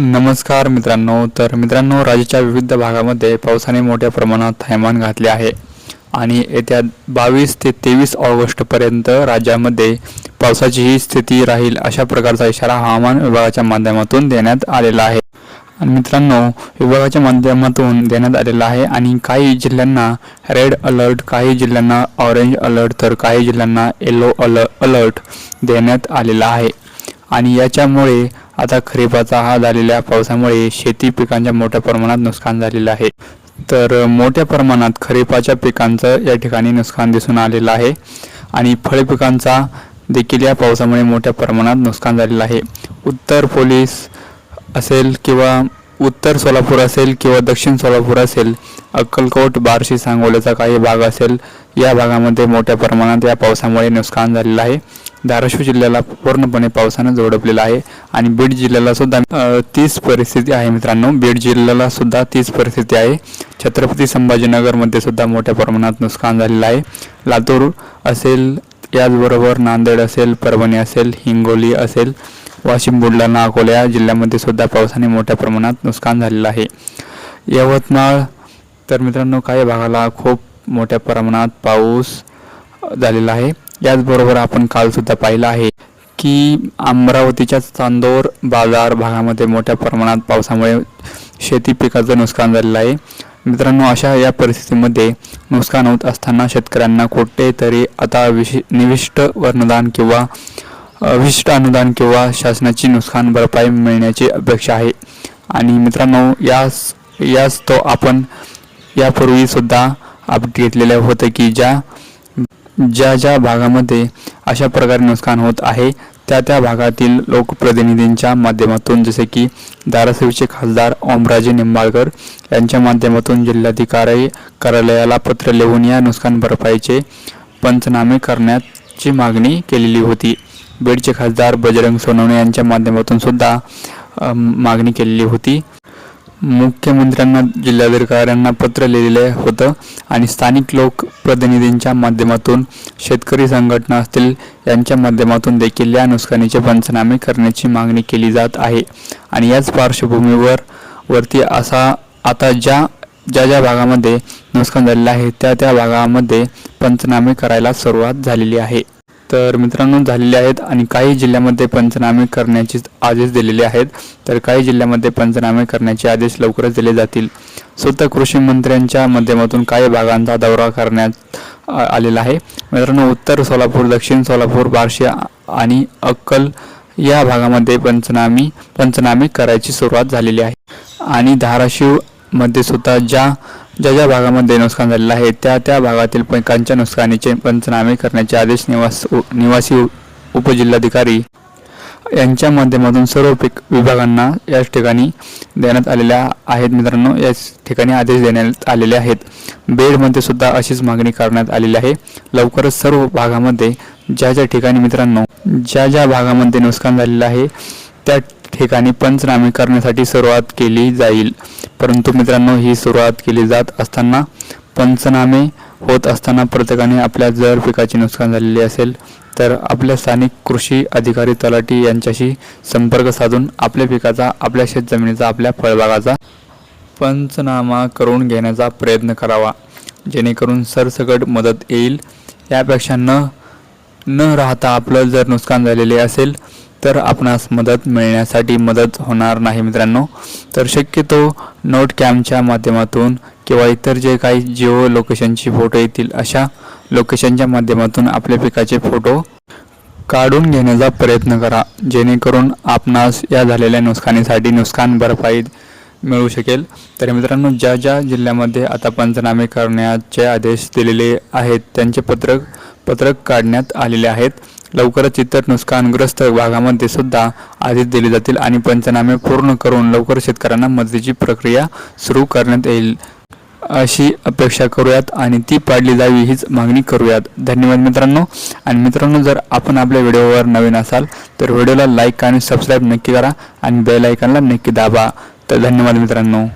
नमस्कार मित्रांनो तर मित्रांनो राज्याच्या विविध भागामध्ये पावसाने मोठ्या प्रमाणात थैमान घातले आहे. आणि येत्या बावीस ते तेवीस ऑगस्टपर्यंत राज्यामध्ये पावसाचीही स्थिती राहील अशा प्रकारचा इशारा हवामान विभागाच्या माध्यमातून देण्यात आलेला आहे. आणि मित्रांनो विभागाच्या माध्यमातून देण्यात आलेला आहे. आणि काही जिल्ह्यांना रेड अलर्ट काही जिल्ह्यांना ऑरेंज अलर्ट तर काही जिल्ह्यांना येलो अल अलर्ट देण्यात आलेला आहे. आणि याच्यामुळे आता खरीपाचा हा झालेल्या पावसामुळे शेती पिकांच्या मोठ्या प्रमाणात नुकसान झालेलं आहे. तर मोठ्या प्रमाणात खरीपाच्या पिकांचं या ठिकाणी नुकसान दिसून आलेलं आहे आणि फळपिकांचा देखील या पावसामुळे मोठ्या प्रमाणात नुकसान झालेलं आहे. उत्तर पोलीस असेल किंवा उत्तर सोलापूर असेल किंवा दक्षिण सोलापूर असेल अक्कलकोट बार्शी सांगोल्याचा काही भाग असेल या भागामध्ये मोठ्या प्रमाणात या पावसामुळे नुकसान झालेलं आहे. धाराशिव जिल्ह्याला पूर्णपणे पावसानं जोडपलेला आहे आणि बीड जिल्ह्याला सुद्धा तीच परिस्थिती आहे मित्रांनो. बीड जिल्ह्याला सुद्धा तीच परिस्थिती आहे. छत्रपती संभाजीनगरमध्ये सुद्धा मोठ्या प्रमाणात नुकसान झालेलं आहे. लातूर असेल याचबरोबर नांदेड असेल परभणी असेल हिंगोली असेल वाशिम बुलढाणा अकोला या जिल्ह्यामध्ये सुद्धा पावसाने मोठ्या प्रमाणात नुकसान झालेलं आहे. यवतमाळ तर मित्रांनो काही भागाला खूप मोठ्या प्रमाणात पाऊस झालेला आहे. याचबरोबर आपण कालसुद्धा पाहिलं आहे की अमरावतीच्या चांदोर बाजार भागामध्ये मोठ्या प्रमाणात पावसामुळे शेती पिकाचं नुकसान झालेलं आहे. मित्रांनो अशा या परिस्थितीमध्ये नुकसान होत असताना शेतकऱ्यांना कुठेतरी आता विशि निविष्ट अनुदान किंवा विशिष्ट अनुदान किंवा शासनाची नुकसान भरपाई मिळण्याची अपेक्षा आहे. आणि मित्रांनो यास यास तो आपण यापूर्वी सुद्धा अपडेट घेतलेल्या होतं की ज्या ज्या ज्या भागामध्ये अशा प्रकारे नुकसान होत आहे त्या त्या भागातील लोकप्रतिनिधींच्या माध्यमातून जसे की धाराशिवचे खासदार ओमराजे निंबाळकर यांच्या माध्यमातून जिल्हाधिकारी कार्यालयाला पत्र लिहून या नुकसान भरपाईचे पंचनामे करण्याची मागणी केलेली होती. बीडचे खासदार बजरंग सोनवणे यांच्या माध्यमातून सुद्धा मागणी केलेली होती. मुख्यमंत्र्यांना जिल्हाधिकाऱ्यांना पत्र लिहिलेलं होतं आणि स्थानिक लोकप्रतिनिधींच्या माध्यमातून शेतकरी संघटना असतील यांच्या माध्यमातून देखील या नुकसानीचे पंचनामे करण्याची मागणी केली जात आहे. आणि याच पार्श्वभूमीवर वरती असा आता ज्या ज्या ज्या भागामध्ये नुकसान झालेलं आहे त्या त्या भागामध्ये पंचनामे करायला सुरुवात झालेली आहे. तर मित्रांनो झालेले आहेत आणि काही जिल्ह्यामध्ये पंचनामे करण्याचे आदेश दिलेले आहेत. तर काही जिल्ह्यामध्ये पंचनामे करण्याचे आदेश लवकरच दिले जातील. स्वतः कृषी मंत्र्यांच्या माध्यमातून काही भागांचा दौरा करण्यात आलेला आहे. मित्रांनो उत्तर सोलापूर दक्षिण सोलापूर बार्शी आणि अक्कल या भागामध्ये पंचनामी पंचनामे करायची सुरुवात झालेली आहे. आणि धाराशिवमध्ये सुद्धा ज्या ज्या ज्या भागामध्ये नुकसान झालेलं आहे त्या त्या भागातील पिकांच्या नुकसानीचे पंचनामे करण्याचे आदेश निवास उ- निवासी उपजिल्हाधिकारी यांच्या माध्यमातून सर्व पीक विभागांना याच ठिकाणी देण्यात आलेल्या आहेत. मित्रांनो याच ठिकाणी आदेश देण्यात आलेले आहेत. बेडमध्ये सुद्धा अशीच मागणी करण्यात आलेली आहे. लवकरच सर्व भागामध्ये ज्या ज्या ठिकाणी मित्रांनो ज्या ज्या भागामध्ये नुकसान झालेलं आहे त्या ठिकाणी पंचनामे करण्यासाठी सुरुवात केली जाईल. परंतु मित्रांनो ही सुरुवात केली जात असताना पंचनामे होत असताना प्रत्येकाने आपल्या जर पिकाचे नुकसान झालेले असेल तर आपल्या स्थानिक कृषी अधिकारी तलाठी यांच्याशी संपर्क साधून आपल्या पिकाचा आपल्या शेतजमिनीचा आपल्या फळबागाचा पंचनामा करून घेण्याचा प्रयत्न करावा. जेणेकरून सरसकट मदत येईल. यापेक्षा न न राहता आपलं जर नुकसान झालेले असेल तर आपणास मदत मिळण्यासाठी मदत होणार नाही मित्रांनो. तर शक्यतो नोट कॅमच्या माध्यमातून किंवा इतर जे काही जिओ लोकेशनची फोटो येतील अशा लोकेशनच्या माध्यमातून आपल्या पिकाचे फोटो काढून घेण्याचा प्रयत्न करा. जेणेकरून आपणास या झालेल्या नुकसानीसाठी नुकसान भरपाई मिळू शकेल. तर मित्रांनो ज्या ज्या जिल्ह्यामध्ये आता पंचनामे करण्याचे आदेश दिलेले आहेत त्यांचे पत्रक पत्रक काढण्यात आलेले आहेत. लवकरच इतर नुकसानग्रस्त भागामध्ये सुद्धा आदेश दिले जातील आणि पंचनामे पूर्ण करून लवकर शेतकऱ्यांना मदतीची प्रक्रिया सुरू करण्यात येईल. अशी अपेक्षा करूयात आणि ती पाडली जावी हीच मागणी करूयात. धन्यवाद मित्रांनो. आणि मित्रांनो जर आपण आपल्या व्हिडिओवर नवीन असाल तर व्हिडिओला लाईक आणि सबस्क्राईब नक्की करा आणि बेल आयकॉनला नक्की दाबा. तर धन्यवाद मित्रांनो.